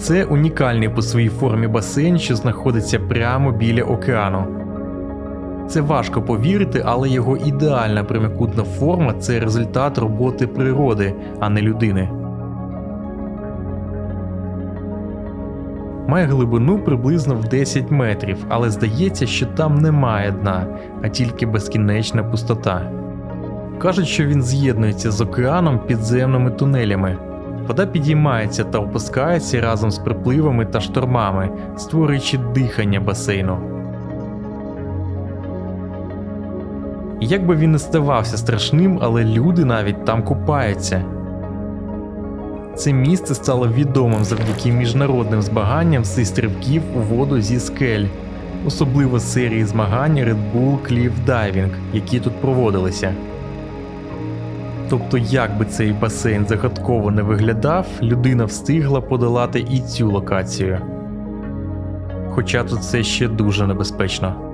Це унікальний по своїй формі басейн, що знаходиться прямо біля океану. Це важко повірити, але його ідеальна прямокутна форма це результат роботи природи, а не людини. Має глибину приблизно в 10 метрів, але здається, що там немає дна, а тільки безкінечна пустота. Кажуть, що він з'єднується з океаном підземними тунелями. Вода підіймається та опускається разом з припливами та штормами, створюючи дихання басейну. Як би він не ставався страшним, але люди навіть там купаються. Це місце стало відомим завдяки міжнародним змаганням зі стрибків у воду зі скель, особливо серії змагань Red Bull Cliff Diving, які тут проводилися. Тобто, як би цей басейн загадково не виглядав, людина встигла подолати і цю локацію. Хоча тут це ще дуже небезпечно.